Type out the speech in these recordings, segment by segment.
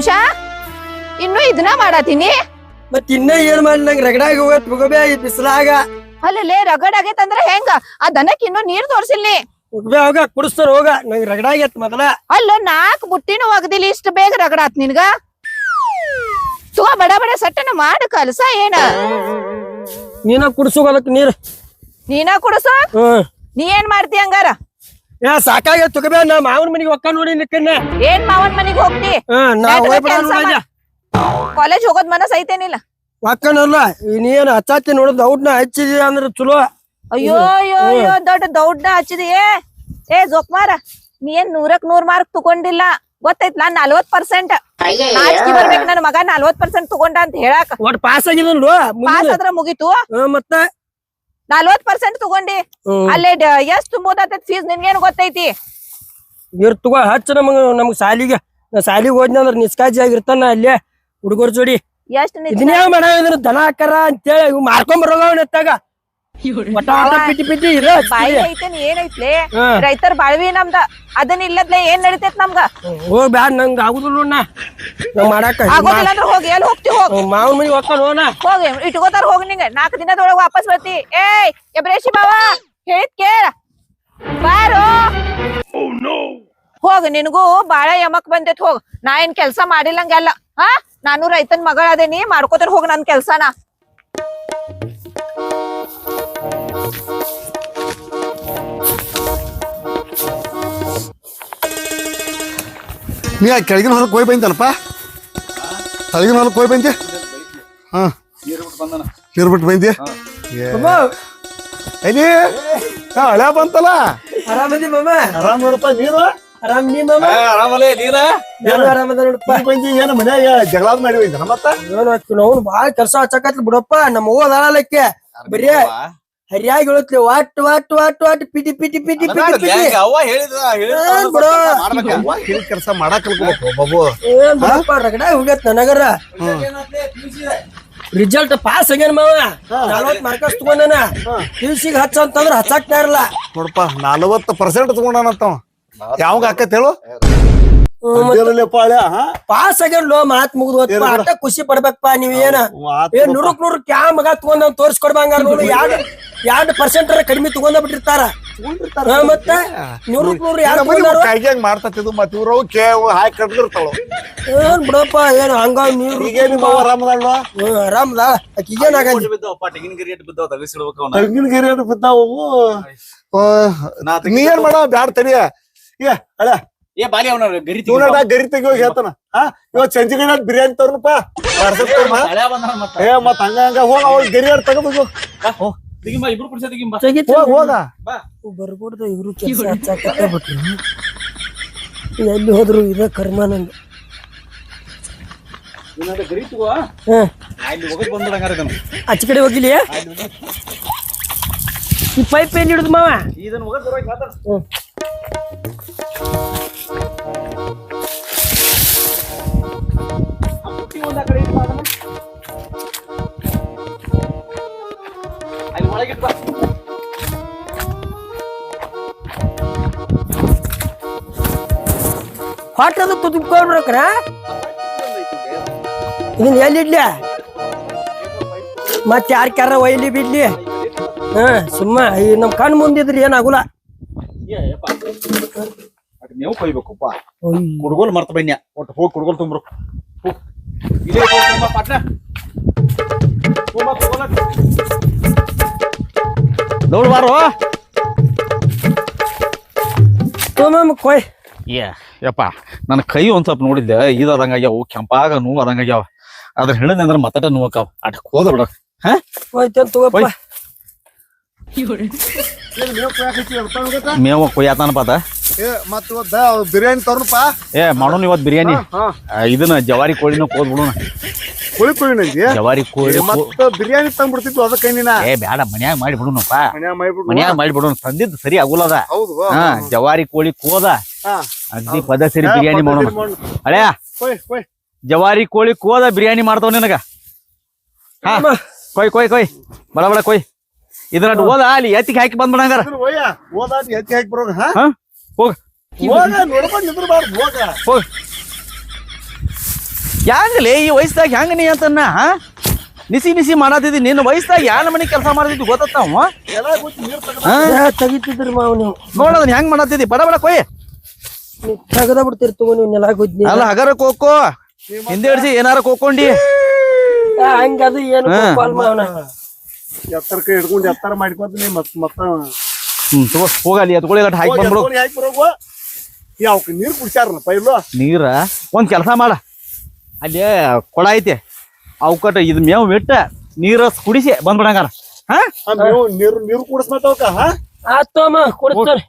ದುಮ್ಶಾ ಇನ್ನು ಇದನ್ನ ಮಾಡತೀನಿ. ಮತ್ತೆ ಇನ್ನ ಏನ್ ಮಾಡಿ ನಂಗೆ ರಗಡಾಗಿ ಹೋಗತ್ ಮುಗಬೇ ಈ ಬಿಸಿಲಾಗ. ಅಲ್ಲೇ ರಗಡ್ ಆಗೈತಂದ್ರ ಹೆಂಗ? ಆ ದನಕ್ಕೆ ಇನ್ನು ನೀರ್ ತೋರ್ಸಿಲ್ಲಿ ಮುಗಬೇ ಹೋಗ ಕುಡಿಸ್ತಾರ ಹೋಗ. ನಂಗೆ ರಗಡಾಗೈತ್ ಮೊದಲ. ಅಲ್ಲ ನಾಕ್ ಬುಟ್ಟಿನೂ ಒಗದಿಲ್ಲ ಇಷ್ಟ ಬೇಗ ರಗಡಾತ್ ನಿನ್ಗ? ತಗೋ ಬಡ ಬಡ ಸಟ್ಟನ ಮಾಡು ಕಲ್ಸ ಏನ? ನೀನ ಕುಡ್ಸೋಗಲಕ್ ನೀರ್. ನೀನ ಕುಡಸು? ಹ್ಮ್. ನೀ ಏನ್ ಮಾಡ್ತಿ ಹಂಗಾರ? ಯಾ ಸಾಕಾಗೈತ್ ತುಗಬೇ ನಾ ಮಾವನ ಮನೆಗೆ ಹೊಕ್ಕ ನೋಡಿ ನಿಕ್ಕನ್ನ ಏನ್ ಮಾವನ್ ಮನೆಗೆ ಹೋಗ್ತಿ? ಹಾ ನಾ ನೋಡ ಕಾಲೇಜ್ ಹೋಗೋದ್ ಮನಸ್ ಐತೇನಿಲ್ಲ. ಒಕ್ಕನಲ್ಲ ನೀನ್ ಹಚ್ಚಾತಿ ನೋಡುದ್ ದೌಡ್ನ ಹಚ್ಚಿದಿ ಅಂದ್ರ ಚಲೋ. ಅಯ್ಯೋ ಅಯ್ಯೋ ಅಯ್ಯೋ ದೊಡ್ಡ ದೌಡ್ನ ಹಚ್ಚಿದಿ. ಏ ಏ ಜೋಕ್ಮಾರ ನೀ ಏನ್ ನೂರಕ್ ನೂರ್ ಮಾರ್ಕ್ ತಗೊಂಡಿಲ್ಲ? ಗೊತ್ತೈತ್ಲಾ ನಲ್ವತ್ ಪರ್ಸೆಂಟ್. ನಾಚಿಕೆ ಬರ್ಬೇಕು ನನ್ ಮಗ ನಲ್ವತ್ ಪರ್ಸೆಂಟ್ ತಗೊಂಡ ಅಂತ ಹೇಳಾಕ. ಒಟ್ ಪಾಸ್ ಆಗಿಲ್ಲ ಪಾಸ್ ಆದ್ರ ಮುಗೀತು. ಮತ್ತ? ನಲ್ವತ್ ಪರ್ಸೆಂಟ್ ತಗೊಂಡಿ. ಅಲ್ಲೇ ಎಷ್ಟ್ ತುಂಬೋದತ್ ಫೀಸ್ ನಿನ್ಗೇನ್ ಗೊತ್ತೈತಿ? ಇರ್ ತಗೋ ಹಚ್ಚ ನಮಗ ನಮಗ್ ಸಾಲಿಗೆ. ಸಾಲಿಗೆ ಹೋದ್ನ ಅಂದ್ರ ನಿಸ್ಕಾಜಿ ಆಗಿರ್ತಾನ ಅಲ್ಲೇ ಹುಡುಗರ್ ಜೋಡಿ. ಎಷ್ಟ್? ಇದನ್ನೇ ಮಾಡ ದನ ಹಾಕಾರ ಅಂತೇಳಿ ಇವ್ ಮಾರ್ಕೊಂಡ್ ಬರೋಗ ಎತ್ತಾಗ. ಬಾಯಿ ಐತೇನ್ ಏನೈತ್ಲೆ. ರೈತರ ಬಾಳ್ವಿ ನಮ್ದ. ಅದನ್ನ ಇಲ್ಲದ್ಲೆ ಏನ್ ನಡಿತೈತ್ ನಮ್ಗ? ಹೋಗ್ ಬ್ಯಾಡ ನಂಗ್ ಆಗುದಿಲ್ಲ ನಾ ಮಾಡಾಕ ಆಗೋದಿಲ್ಲ ಅಂದ್ರೆ ಹೋಗಿ ಎಲ್ಲಿ ಹೋಗ್ತಿ ಹೋಗ್. ಮಾವನ್ ಮನಿ ಒಕ್ಕ ನೋಡ ಹೋಗಿ ಇಟ್ಕೋತಾರ ಹೋಗಿ ನಿಂಗ. ನಾಲ್ಕು ದಿನದೊಳಗ ವಾಪಸ್ ಬರ್ತಿ. ಏಯ್ ಎಬ್ರೇಶಿ ಬಾವ ಹೇಳಿದ್ ಕೇಳ. ಬಾರೋ. ಹೋಗ ನಿನಗೂ ಬಾಳ ಯಮಕ್ ಬಂದೈತ್ ಹೋಗ್. ನಾ ಏನ್ ಕೆಲ್ಸ ಮಾಡಿಲ್ಲಂಗೆಲ್ಲ. ಹಾ ನಾನು ರೈತನ್ ಮಗಳ ಅದೇನಿ ಮಾಡ್ಕೋತಾರ ಹೋಗ್ ನನ್ ಕೆಲ್ಸನ. ನೀ ಆ ಕೆಳಗಿನ ಹೊಲಕ್ಕೆ ಹೋಗಿ ಬಂದನಪ್ಪ ಕೆಳಗಿನ ಹೊಲಕ್ಕೆ ಹೋಗಿ ಬಂದೆ ಹಾಂ. ನೀರು ಬಿಟ್ಟು ಬಂದಿ ಎಲ್ಲಿ? ಹಳೆ ಬಂತಲ್ಲ? ಆರಾಮದಿ ಮಾಮ ಆರಾಮ್ ನೋಡಪ್ಪ ನೀರು? ಆರಾಮ್ ನೀ ಮಾಮ ಆರಾಮಲ್ಲ ನೀರ? ನಾನು ಆರಾಮದ ನೋಡಪ್ಪ. ಬಂದಿ ಏನು ಮನ್ಯಾಗ ಜಗಳ ಮಾಡಿ ಹೋಗಿದ್ದಾನ ಮತ್ತ? ಏನು ಅವ್ನು ಬಾಳ ಕೆಲಸ ಹಚ್ಚಕತ್ಲಿ ಬಿಡಪ್ಪ ನಮ್ಮ ಹೋದ ಅಳಲಕ್ಕೆ ಬರೀ ಹರಿಯಾಗಿ ಹೇಳುತ್ತೆ. What what what what? PT ಪಿಟಿ ಪಿಟಿ ಪಿಟಿ ಪಿಟಿ. ಅವ್ವ ಹೇಳಿದ ಕೆಲಸ ಮಾಡಾಕ್ ಬಾಬು. ಏನ್ ಬಿಡಪ್ಪ ರಗಡ ಹೋಗ್ಯತ್ ನನಗರ. ರಿಸಲ್ಟ್ ಪಾಸ್ ಆಗ್ಯಾನ ಮಾವ. ನಲ್ವತ್ ಮಾರ್ಕಸ್ ತಗೊಂಡನ. ಪಿಯುಸಿಗೆ ಹಚ್ಚ ಅಂತಂದ್ರ ಹಚ್ಚಾಕ್ತಾ ಇರಲ್ಲ. ನೋಡಪ್ಪ ನಲವತ್ತು ಪರ್ಸೆಂಟ್ ತಗೊಂಡಾನಂತವ ಯಾವಾಗ ಆಕತ್ ಹೇಳು? ಲೋ ಹಳೆ ಹಾ? ಪಾಸ್ ಮಾತ್ ಮುಗಿದು ಖುಷಿ ಪಡ್ಬೇಕಪ್ಪ ನೀವ್ ಏನ? ಆತ್ ಏ ನುರುಕ್ ನುರುಕ್ ಕ್ಯಾ ಮಗ ತಗೊಂಡ್ ತೋರ್ಸ್ಕೊಡ್ಬಂಗಾರ ನೋಡು ಎರಡ್ ಎರಡ್ ಪರ್ಸೆಂಟ್ ಕಡಿಮೆ ತಗೊಂಡ ಬಿಟ್ಟಿರ್ತಾರ ಹಾ, ಮತ್ತೆ? ನೂರಕ್ ನೂರು ಯಾರು ಹಾಕಿ ಕಡ್ದಿರ್ತಾಳು ಏನ್ ಬಿಡಪ್ಪ ಏನ್ ಹಂಗ ನೀರು ಈಗೇನು ಬಾವ ಆರಾಮದಲ್ವಾ ಹ್ಮ್ ಆರಾಮದ. ಬಿದ್ದವಪ್ಪ ಇಟ್ಟು ಬಿದ್ದವ ತಗಸಿಡ್ಬೇಕು ಅವನ? ಬಿದ್ದಾವು ನಾ ನೀ ಏನ್ ಮಾಡ ಬ್ಯಾಡ ತಡಿಯ ಏ ಹಳೆ ಏ ಬಾಲಿ ಅವನ ಗರಿ ಇವನ ಗರಿ ತೆಗಿಯೋ ಹೇಳ್ತಾನ. ಹಾ ಇವತ್ ಸಂಜೆ ಗಂಡ ಬಿರಿಯಾನಿ ತರ್ನಪ್ಪ ಮತ್ತ. ಏ ಮತ್ ಹಂಗ ಹಂಗ ಹೋಗ ಅವ್ರ ಗರಿ ಆಡ್ ತೆಗದು ತೆಗಿಂಬ ಇಬ್ರು ಕುಡ್ಸ ತೆಗಿಂಬ ಹೋಗ ಹೋಗ. ಬರ್ಕೊಡ್ದ ಇವ್ರು ಕೆಲಸ ಹಚ್ಚಾಕತ್ತ ಬಿಟ್ರು. ಎಲ್ಲಿ ಹೋದ್ರು ಇದ ಕರ್ಮ ನಂದು. ಗರಿ ತಗೋ. ಅಲ್ಲಿ ಆಚೆ ಕಡೆ ಹೋಗಿಲಿ ಈ ಪೈಪ್ ಏನ್ ಹಿಡಿದು ಮಾವ? ಇದನ್ನ ಹೋಗದ್ ಬರೋಕ್ ಅಲ್ಲಿ ತುಂಬಿಕೊಂಡ್ರ ಬಾ ಹೊಟ್ಟ ಅದು ತುದ್ಕೊಂಡ್ರಕ್ರ ಇದನ್ನ ಎಲ್ಲಿ ಇಡ್ಲಿ ಮತ್ತೆ ಯಾರ ಕ್ಯಾರ ಒಯ್ಲಿ ಬಿಡ್ಲಿ? ಹಾ ಸುಮ್ಮ ಈ ನಮ್ ಕಣ್ ಮುಂದಿದ್ರಿ ಏನಾಗುಲ್ಲ? ನೀವು ಕೊಯ್ಬೇಕಪ್ಪ. ಕುಡ್ಗೋಲ್ ಮರ್ತ ಬನ್ಯ ಒಟ್ಟು ಹೋಗಿ ಕುಡ್ಗೋಲ್ ತುಂಬ್ರು. ಹೋಗ್ ತುಂಬ ಪಟ್ನ ತುಂಬ ಕುಡ್ಗೋಲ. ದೌಡ್ ಬಾರೋ ತೊಗೊಂಬ ಕೊಯ್. ಏ ಯಪ್ಪ ನನ್ನ ಕೈ ಒಂದ್ ಸ್ವಲ್ಪ ನೋಡಿದ್ದೆ ಇದು ಅದಂಗಾಗ್ಯಾವ ಕೆಂಪಾಗ ನೋವು ಅದಂಗಾಗ್ಯಾವ ಅದ್ರ ಹೇಳಿದ ಅಂದ್ರೆ ಮತ್ತಟ ನೋವಕ್ಕಾವ ಅಟ್ ಹೋದ ಬಿಡ. ಹಾ? ತಗೋಪ್ಪ. ಕೊಯ್. ಮೇವ ಕೊಯ್ಯಾತಾನ ಪಾತ ಏ ಮತ್ತ ಇವತ್ತ ಬಿರಿಯಾನಿ ತರ್ನಪ್ಪ ಏ ಮಾಡೋಣ ಇವತ್ತು ಬಿರಿಯಾನಿ. ಇದನ್ನ ಜವಾರಿ ಕೋಳಿನ ಕೋದ್ ಬಿಡೋಣ ಕೋಳಿ ಕುಳಿ ಜವಾರಿ ಕೋಳಿ ಮತ್ತೆ ಬಿರಿಯಾನಿ ತಂದ್ಬಿಡ್ತಿತ್ತು ಅದಕ್ಕೆ ನೀನ? ಏ ಬ್ಯಾಡ ಮನ್ಯಾಗ ಮಾಡಿ ಬಿಡೋಣಪ್ಪ ಮನ್ಯಾಗ ಮಾಡಿ ಬಿಡೋಣ ತಂದಿದ್ದು ಸರಿ ಆಗುಲದ. ಹಾ ಜವಾರಿ ಕೋಳಿ ಕೋದ. ಅಗ್ದಿ ಪದ ಸರಿ ಬಿರಿಯಾನಿ ಮಾಡೋಣ. ಅಳೆಯ. ಜವಾರಿ ಕೋಳಿ ಕೋದ ಬಿರಿಯಾನಿ ಮಾಡ್ತಾವ ನಿನಗ. ಹಾ ಕೊಯ್ ಕೊಯ್ ಕೊಯ್. ಬಡ ಬಡ ಕೊಯ್. ಇದನ್ನ ಓದ ಅಲ್ಲಿ ಎತ್ತಿಗೆ ಹಾಕಿ ಬಂದ್ಬಿಡಂಗಾರ ಒಯ್ಯ ಎತ್ತಿ ಹಾಕಿ ಬರೋಗ ಹಾ. ಹಾ? ಹೋಗ್. ಹೋಗ. ನೋಡ್ಕೊಂಡ್ ಈ ವಯಸ್ಸಾಗ ಹೆಂಗ ನೀ ಅಂತನ್ನ? ನಿಸಿ ನಿಸಿ ಮಾಡತ್ತಿದ್ದಿ ನಿನ್ನ ವಯಸ್ಸಾಗ ಯಾರ ಮನೆ ಕೆಲಸ ಮಾಡ್ತಿದ್ದಿ ಗೊತ್ತಾವ ತೆಗಿತಿದ್ರಿ ಮಾವ ನೀವು. ನೋಡದನ್ ಹೆಂಗ್ ಮಾಡತ್ತಿದ್ದಿ ಬಡ ಬಡ ಕೊಯ್. ತಗದ ತೆಗದ ಬಿಡ್ತೀರಿ ತಗೋ ನೀವು ನೆಲ ಗುದ್ನಿ ಅಲ್ಲ ಹಗರ ಕೋಕೋ ಹಿಂದೆ ಹಿಡ್ಸಿ ಏನಾರ ಕೋಕೊಂಡಿ. ಹಂಗ ಅದು ಏನು ಎತ್ತರ ಕೈ ಹಿಡ್ಕೊಂಡು ಎತ್ತರ ಮಾಡ್ಕೊತೀನಿ ಮತ್ತ ಮತ್ತ ಹ್ಮ್ ತಗೋ ಹೋಗಲಿ ಎತ್ಕೊಳ್ಳಿ ಹಾಕಿ ಬಂದ್ಬಿಡು. ಹಾಕಿ ನೀರ್ ಕುಡ್ಸ್ಯಾರ ಪೈಲು? ನೀರ? ಒಂದ್ ಕೆಲಸ ಮಾಡ. ಅಲ್ಲಿ ಕೊಡ ಐತಿ. ಅವಕಟ ಇದ್ ಮೇವು ಬಿಟ್ಟ ನೀರ ಕುಡಿಸಿ ಬಂದ್ಬಿಡಂಗಾರ. ಹಾ? ಮೇವು ನೀರು ನೀರು ಕುಡಿಸ್ಮತ್ತವಕ ಹಾ?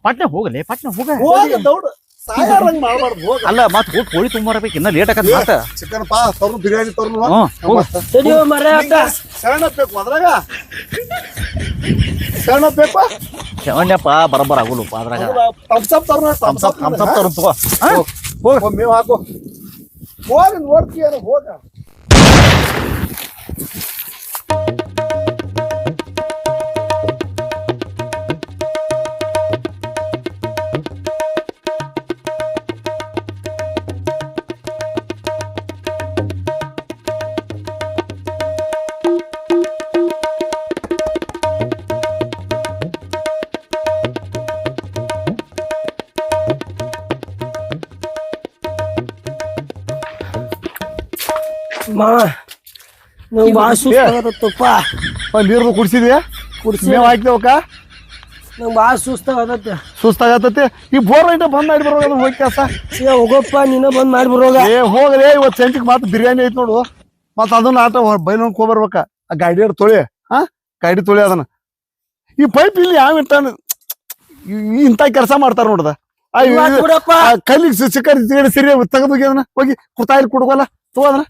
ಪಟ್ನೆ ಹೋಗಲಿ ಪಟ್ನೆ ಹೋಗ. ಹೋಗ ದೌಡ್ ಸಾಯಾರಂಗ್ ಮಾಡ್ಬಾರ್ದು ಹೋಗ. ಅಲ್ಲ ಮತ್ ಹೋಗಿ ಕೋಳಿ ತುಂಬಾರಬೇಕು ಇನ್ನ ಲೇಟ್ ಆಕತ್ ಮತ್ತ. ಚಿಕನ್ ಪಾ ತರ್ನು ಬಿರಿಯಾನಿ ತರ್ನು ತಡಿಯೋ ಮರ ಸಣ್ಣ ಬೇಕು ಅದ್ರಾಗ? ಸಣ್ಣ ಬೇಕು ಶವಣ್ಯಪ್ಪ ಬರಬರ ಆಗುಲ್ಲಪ್ಪ ಅದ್ರಾಗ ತಮ್ಸಪ್ ತರ್ನ ತಮ್ಸಪ್ ತಮ್ಸಪ್ ತರು ತಗೋ ಹಾ? ಹೋಗ ಮೇವು ಹಾಕು ಹೋಗ ನೋಡ್ತೀಯ ಹೋಗ ಮಾವ ನೀವು ಭಾಳ ಸುಸ್ತಾಗತ್ತಪ್ಪ. ನೀರು ಕುಡ್ಸಿದ್ಯಾ? ಕುಡ್ಸಿ ಮೇವ್ ಹಾಕ್ದೇವಕ್ಕ? ನಂಗೆ ಭಾಳ ಸುಸ್ತಾಗತ್ತೆ ಸುಸ್ತಾಗತ್ತತಿ. ಈ ಬೋರ್ ಐಟ ಬಂದ್ ಮಾಡಿ ಬರೋ ಹೋಗಿ ಕೆಲಸ? ಏ ಹೋಗಪ್ಪ ನೀನ ಬಂದ್ ಮಾಡಿ ಬರೋಗ ಏ ಹೋಗ್ರಿ ಇವತ್ತು ಸಂಜಿಗೆ ಮತ್ತೆ ಬಿರಿಯಾನಿ ಐತ್ ನೋಡು. ಮತ್ತ ಅದನ್ನ ಆಟ ಬೈಲೊಂದ್ ಹೋಗ್ಬರ್ಬೇಕ ಆ ಗಾಡಿ ತೊಳಿ. ಹಾ ಗಾಡಿ ತೊಳಿ ಅದನ್ನ. ಈ ಪೈಪ್ ಇಲ್ಲಿ ಯಾವ ಇಟ್ಟಾನ? ಇಂತ ಇಂಥ ಕೆಲಸ ಮಾಡ್ತಾರ ನೋಡ್ದ. ಕಲ್ಲಿಗೆ ಸಿಕ್ಕರ್ ಸಿರಿ ತೆಗೆದು ಹೋಗಿ ಅದನ್ನ ಹೋಗಿ ಕುತಾಯಿಲ್ ಕುಡ್ಕೋಲ್ಲ. ತಗೋ ಅದನ್ನ.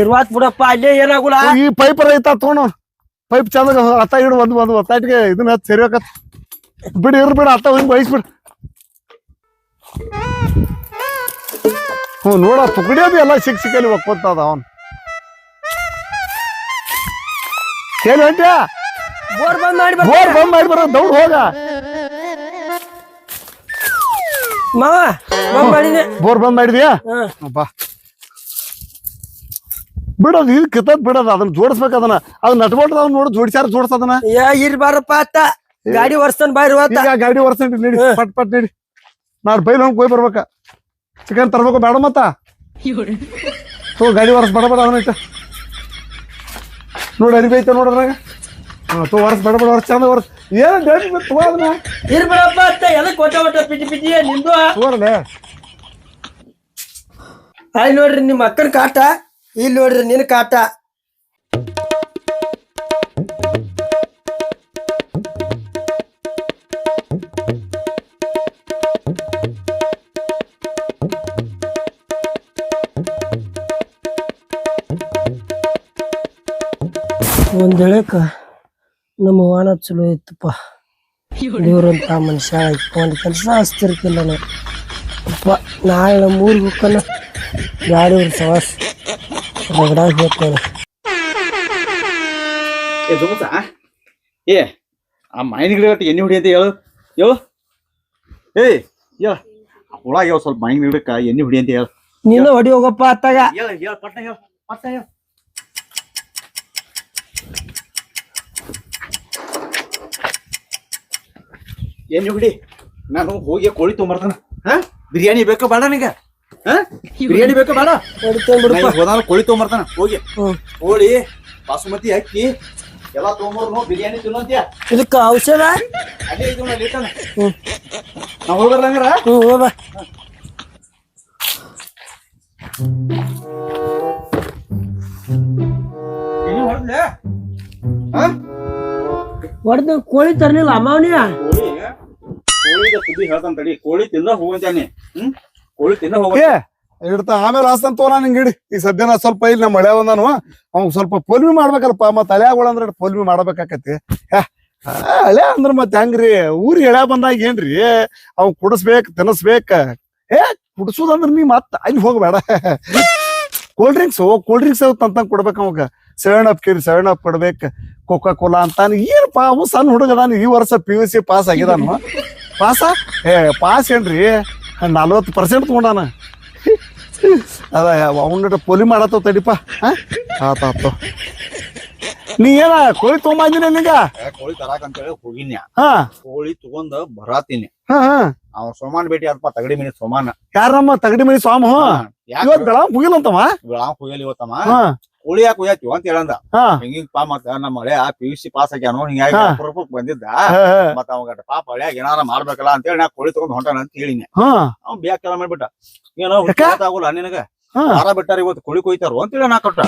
ಇರ್ವಾತ್ ಬಿಡಪ್ಪ ಅಲ್ಲೇ ಏನಾಗುಲ್ಲ ಈ ಪೈಪ್ ರೈತ ತಗೊಂಡು ಪೈಪ್ ಚಂದ ಅತ್ತ ಇಡು ಒಂದು ಒಂದು ಹೊತ್ತಾಟಿಗೆ ಇದನ್ನ ಸರಿಬೇಕತ್ ಬಿಡಿ ಇರ್ ಬಿಡ ಅತ್ತ ಹಿಂಗ್ ಬಯಸ್ಬಿಡ. ಹ್ಞೂ ನೋಡ ತುಕಡಿಯೋದು ಎಲ್ಲ ಸಿಕ್ ಸಿಕ್ಕಲ್ಲಿ ಒಕ್ಕೊಂತದ ಅವನ್. ಏನು ಹೊಂಟ್ಯಾ ಬೋರ್ ಬಂದ್ ಮಾಡಿ ಬೋರ್ ಬಂದ್ ಮಾಡಿ ಬರೋ ದೌಡ್ ಹೋಗ. ಮಾವ ಬೋರ್ ಬಂದ್ ಮಾಡಿದ್ಯಾ? ಬಾ. ಬಿಡೋದು ಇದು ಕಿತ್ತದ್ ಬಿಡೋದು ಅದನ್ನ ಜೋಡಿಸ್ಬೇಕು ಅದನ್ನ. ಅದ್ ನಟ್ಬೋಟ್ ಅವ್ನು ನೋಡಿ ಜೋಡಿಸ್ಯಾರ ಜೋಡಿಸದನ್ನ ಯಾ ಇರ್ಬಾರಪ್ಪ ಅತ್ತ. ಗಾಡಿ ಒರ್ಸ್ತಾನ ಬಾಯಿ ಈಗ ಗಾಡಿ ವರ್ಸಂಟ್ ನೀಡಿ ಪಟ್ ಪಟ್ ನೀಡಿ. ನಾಡ್ ಬೈಲ್ ಹೋಗಿ ಹೋಗಿ ಬರ್ಬೇಕ. ಚಿಕನ್ ತರ್ಬೇಕು ಬೇಡ ಮತ್ತ. ತೋ ಗಾಡಿ ಒರ್ಸ್ ಬಡ ಬಡ ಅವನ ಇಟ್ಟ ನೋಡಿ ಅರಿವಿ ಐತೆ ನೋಡ್ರಾಗ ಹಾ ತೋ ಒರ್ಸ್ ಬಡ ಬಡ ಒರ್ಸ್ ಚಂದ ಒರ್ಸ್. ಏನ್ ಡೇಟ್ ಅದನ್ನ. ಇರ್ಬಿಡಪ್ಪ ಅತ್ತ ಎದಕ್ ಒಟ್ಟ ಒಟ್ಟ ಪಿಟಿ ಪಿಟಿ ನಿಂದು? ತೋರಲೇ. ಅಲ್ಲಿ ನೋಡ್ರಿ ನಿಮ್ ಅಕ್ಕನ ಕಾಟ. ಇಲ್ಲಿ ನೋಡ್ರಿ ನಿನ್ ಕಾಟ. ಒಂದೇಳಕ ನಮ್ಮ ವಾನ ಚಲೋ ಇತ್ತಪ್ಪ. ಇವ್ರಂತ ಮನುಷ್ಯ ಒಂದು ಕೆಲಸ ಹಚ್ತಿರ್ಕಿಲ್ಲ ನಾವು. ಅಪ್ಪ, ನಾಳೆ ನಮ್ಮ ಊರಿಗೆ ಹೋಗ್ಕನ ಗಾಡಿ ಸವಾಸ ರಗಡಾಗಿ ಹೋಗ್ತಾನೆ ಏ ದುಮಸ ಏ ಆ ಮಾಯಿನ ಗಿಡ ಎಣ್ಣೆ ಹೊಡಿ ಅಂತ ಹೇಳು. ಯೋ ಏಯ್ ಯೋ ಹುಳ ಯಾವ ಸ್ವಲ್ಪ ಮಾಯಿನ ಗಿಡಕ್ಕೆ ಎಣ್ಣೆ ಹೊಡಿ ಅಂತ ಹೇಳು. ನೀನು ಹೊಡಿ ಹೋಗಪ್ಪ ಅತ್ತಾಗ. ಹೇಳು ಹೇಳು ಪಟ್ನ ಹೇಳು ಪಟ್ನ ಹೇಳ. ಎಣ್ಣೆ ಹೊಡಿ ನಾನು ಹೋಗಿ ಕೋಳಿ ತೊಗೊಂಬರ್ತಾನ. ಹಾ? ಬಿರಿಯಾನಿ ಬೇಕಾ ಬೇಡ ನಿಗ ಹಾ ಬಿರಿಯಾನಿ ಬೇಕಾ ಬೇಡ. ಹೋದಾನ ಕೋಳಿ ತೊಗೊಂಬರ್ತಾನ. ಹೋಗಿ. ಕೋಳಿ ಬಾಸುಮತಿ ಅಕ್ಕಿ ಎಲ್ಲಾ ತೊಗೊಂಬರ್ನು ಬಿರಿಯಾನಿ ತಿನ್ನೋಂತ್ಯ. ಇದಕ್ಕ ಔಷಧ? ಅಲ್ಲೇ ಇದು ಹೋಗ ಇನ್ನು ಹೊಡ್ಲೆ ಹಾ? ಹೊಡೆದ ಕೋಳಿ ತರ್ಲಿಲ್ಲ ಅಮ್ಮವನಿಯ ಕೋಳಿ ಸುದ್ದಿ ಹೇಳ್ತಾನ ತಡಿ. ಕೋಳಿ ತಿಂದ ಹೋಗಂತಾನೆ ಹ್ಮ್? ಕೋಳಿ ಇಡ್ತಾ ಆಮೇಲೆ ಹಾಸ್ತಾನ ತೋರ ನಾನು ಹಿಂಗಿಡಿ ಈಗ ಸದ್ಯ ನಾ ಸ್ವಲ್ಪ ಇಲ್ಲಿ ನಮ್ಮ ಮಳೆ ಬಂದಾನು ಅವ್ನ್ ಸ್ವಲ್ಪ ಪೋಲ್ಮಿ ಮಾಡ್ಬೇಕಲ್ಪ ಮತ್ತ ಹಳ್ಯಾಗಳು ಅಂದ್ರೆ ಪೋಲ್ಮಿ ಮಾಡ್ಬೇಕಾಕತಿ ಹಳೆ ಅಂದ್ರ ಮತ್ತೆ ಹೆಂಗ್ರಿ ಊರಿಗೆ ಹಳ್ಯಾ ಬಂದಾಗ ಏನ್ರಿ? ಅವ್ ಕುಡಿಸ್ಬೇಕ್ ತಿನ್ನಿಸ್ಬೇಕ ಏ, ಕುಡಿಸೋದಂದ್ರ ನೀ ಮತ್ತ ಅಲ್ಲಿ ಹೋಗ್ಬೇಡ. ಕೋಲ್ಡ್ ಡ್ರಿಂಕ್ಸ್ ಕೋಲ್ಡ್ ಡ್ರಿಂಕ್ಸ್ ತಂತಂಗ್ ಕೊಡ್ಬೇಕ ಅವಾಗ ಸೆವೆನ್ ಅಪ್ ಕೇಳಿ ಸೆವೆನ್ ಅಪ್ ಕೊಡ್ಬೇಕ. ಕೊಕ್ಕ ಕೋಲಾ ಅಂತ ಏನಪ್ಪ ಅವು ಸಣ್ಣ ಹುಡುಗದಾನ ಈ ವರ್ಷ ಪಿ ಯು ಸಿ ಪಾಸ್ ಆಗಿದಾನು. ಪಾಸ ಏ ಪಾಸ್ ಏನ್ರಿ? ನಲ್ವತ್ತು ಪರ್ಸೆಂಟ್ ತಗೊಂಡಾನ. ಅದ ಅವನ್ನ ಪೊಲಿ ಮಾಡತ್ತ ತಡಿಪ. ಹಾ ಆತ ಆತ ನೀ ಏನ ಕೋಳಿ ತೊಗೊಂಬಂದಿನ ನಿಂಗ ಕೋಳಿ ತರಾಕ ಅಂತೇಳಿ ಹೋಗಿನ್ಯ. ಹಾ. ಕೋಳಿ ತಗೊಂಡ್ ಬರಾತೀನಿ. ಹಾ ಹಾ. ಅವ ಸೋಮಾನ್ ಭೇಟಿ ಆದಪ್ಪ ತಗಡಿ ಮನಿ ಸೋಮಾನ. ಯಾರಮ್ಮ ತಗಡಿ ಮನಿ ಸ್ವಾಮ ಇವತ್ ಬೆಳ ಮುಗಿಲಂತವ? ನಾವು ಹೋಗಲಿ ಇವತ್ತಮ್ಮ. ಹಾ. ಕೋಳಿ ಯಾಕೆ ಅಂತ ಹೇಳಂದ. ಹಾ. ಹಿಂಗಿಂಗ್ ಪಾ ಮತ್ತ ನಮ್ಮ ಹಳೆ ಪಿ ಯು ಸಿ ಪಾಸ್ ಆಗ್ಯಾನು ಹಿಂಗಾಗಿ ಹಾ. ಅಪರೂಪಕ್ ಬಂದಿದ್ದ. ಮತ್ತ ಅವಾಗ ಪಾಪ ಹಳ್ಯಾಗ ಏನಾರ ಮಾಡ್ಬೇಕಲ್ಲ ಅಂತ ಹೇಳಿ ನಾ ಕೋಳಿ ತಗೊಂಡ್ ಹೊಂಟಾನ ಅಂತ ಹೇಳಿನಿ. ಹಾ. ಅವ್ನ್ ಬ್ಯಾಗ್ ಕೆಲ ಮಾಡ್ಬಿಟ್ಟ. ಏನೋ ಯಾಕ? ಆಗೋಲ್ಲ ನಿನಗ? ಹಾ. ವಾರ ಬಿಟ್ಟಾರ ಇವತ್ತು ಕೋಳಿ ಕೊಯ್ತಾರು ಅಂತ ಹೇಳಿ ನಾ ಕೊಟ್ಟ.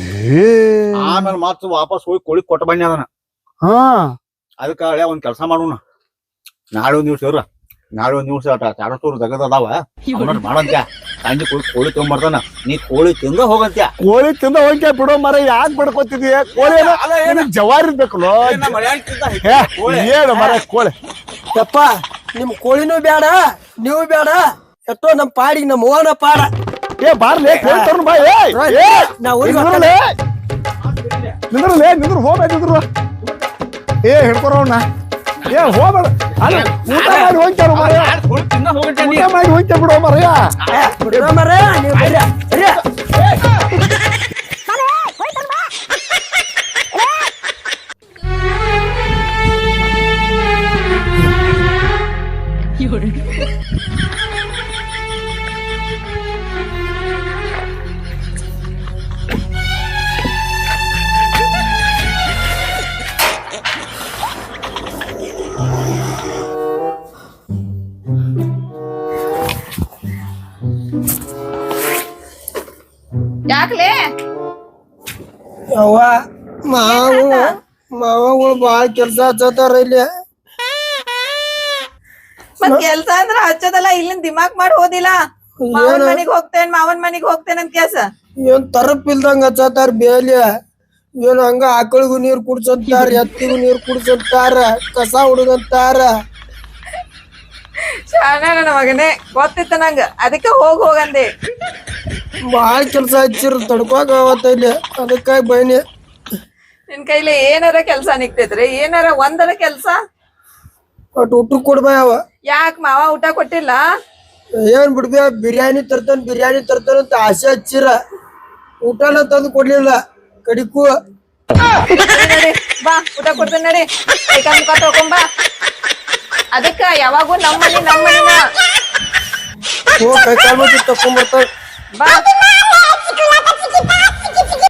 ಏ, ಆಮೇಲೆ ಮತ್ತ ವಾಪಸ್ ಹೋಗಿ ಕೋಳಿ ಕೊಟ್ಟ ಬನ್ನಿ ಅದನ್ನ. ಹಾ. ಅದಕ್ಕ ಹಳೆ ಒಂದ್ ಕೆಲಸ ಮಾಡೋಣ. ನಾಳೆ ಒಂದ್ ದಿವ್ಸ ಇವ್ರ. ನಾಳೆ ಒಂದ್ ದಿವ್ಸ ಆಟ ತೆಗದ ಅದಾವ. ಮಾಡಂತ ಮಾಡಂತ್ಯ. ಸಂಜೆ ಕೋಳಿ ಕೋಳಿ ತಗೊಂಬರ್ತಾನ ನೀ ಕೋಳಿ ತಿಂದ ಹೋಗಂತ್ಯ. ಕೋಳಿ ತಿಂದ ಹೋಗ್ಯ ಬಿಡೋ ಮರ ಯಾಕೆ ಬಡ್ಕೋತಿದೀಯ? ಕೋಳಿ ಜವಾರಿ ಬೇಕಲ್ಲೋ ಮರ ಕೋಳಿ. ಯಪ್ಪ ನಿಮ್ ಕೋಳಿನೂ ಬೇಡ ನೀವು ಬೇಡ ಎತ್ತೋ ನಮ್ ಪಾಡಿಗೆ ನಮ್ಮ ಓನ ಪಾಡ. ಏ ಬಾರ್ಲೆ ಕೋಳಿ ತರ್ನು ಬಾ ಏ. ಹಿಡ್ಕೊರೋಣ ನಾ ಊರಿಗೆ ನಿಂದ್ರಲೇ ನಿಂದ್ರಲೇ ನಿಂದ್ರ ಹೋಗ್ಬೇಡ ನಿಂದ್ರ. ಏ ಹಿಡ್ಕೊರವಣ್ಣ ಏ ಹೋಗ್ಬೇಡ. ಅಲ್ಲ ಊಟ ಮಾಡಿ ಹೋಗ್ತಾರ ಮರ ನಾಳೆ ಕೋಳಿ ತಿಂದ ಹೋಗಂತ್ಯ ನೀ. ಊಟ ಮಾಡಿ ಹೋಗ್ತಾ ಬಿಡೋ ಮರಯ್ಯ ಬಿಡೋ ಮರ ಅವ್ವ ಮಾವು ಮಾವಗಳು ಬಾಳ ಕೆಲ್ಸ ಹಚ್ಚತಾರ ಇಲ್ಲಿ. ಮತ್ ಕೆಲ್ಸ ಅಂದ್ರ ಹಚ್ಚದಲ್ಲ ಇಲ್ಲಿಂದ ದಿಮಾಕ್ ಮಾಡಿ ಹೋದಿಲ್ಲ ಮಾವನ್ ಮನಿಗ್ ಹೋಗ್ತೇನ್ ಮಾವನ್ ಮನಿಗ್ ಹೋಗ್ತೇನ್ ಅಂತ ಕೆಲ್ಸ? ಏನ್ ತರಪ್ ಇಲ್ದಂಗ ಹಚ್ಚತಾರ ಬೇಲಿ. ಏನ್ ಹಂಗ ಆಕಳಿಗೂ ನೀರ್ ಕುಡ್ಸಂತಾರ ಎತ್ತಿಗೂ ನೀರ್ ಕುಡ್ಸಂತಾರ ಕಸ ಹುಡುಗಂತಾರ ಶಾಣ ನನ್ನ ಮಗನೇ ಗೊತ್ತಿತ್ತು ನಂಗ. ಅದಕ್ಕೆ ಹೋಗ್ ಹೋಗಂದೆ ಬಾಳ ಕೆಲಸ ಹಚ್ಚಿರ್ ತಡ್ಕೋಕ ಅವತ್ತ ಇಲ್ಲಿ ಅದಕ್ಕಾಗಿ ಬೈನಿ. ನಿನ್ ಕೈಲಿ ಏನಾರ ಕೆಲಸ ನಿಕ್ತೈತ್ರಿ ಏನಾರ ಒಂದರ ಕೆಲಸ? ಒಟ್ಟು ಊಟ ಕೊಡ್ಬಾ ಅವ ಯಾಕ್ ಮಾವ ಊಟ ಕೊಟ್ಟಿಲ್ಲ? ಏನ್ ಬಿಡ್ಬೇ ಬಿರಿಯಾನಿ ತರ್ತಾನ ಬಿರಿಯಾನಿ ತರ್ತಾನ ಅಂತ ಆಸೆ ಹಚ್ಚಿರ. ಊಟನ ತಂದು ಕೊಡ್ಲಿಲ್ಲ. ಕಡಿಕು. ನಡಿ, ಬಾ ಊಟ ಕೊಡ್ತೇನೆ ನಡಿ. ಕೈ ಕಾಲ್ ಮುಖ ಅದಕ್ಕ ಯಾವಾಗೂ ನಮ್ಮಲ್ಲಿ ನಮ್ಮನ್ನ ಓ ಕೈ ಬಾ.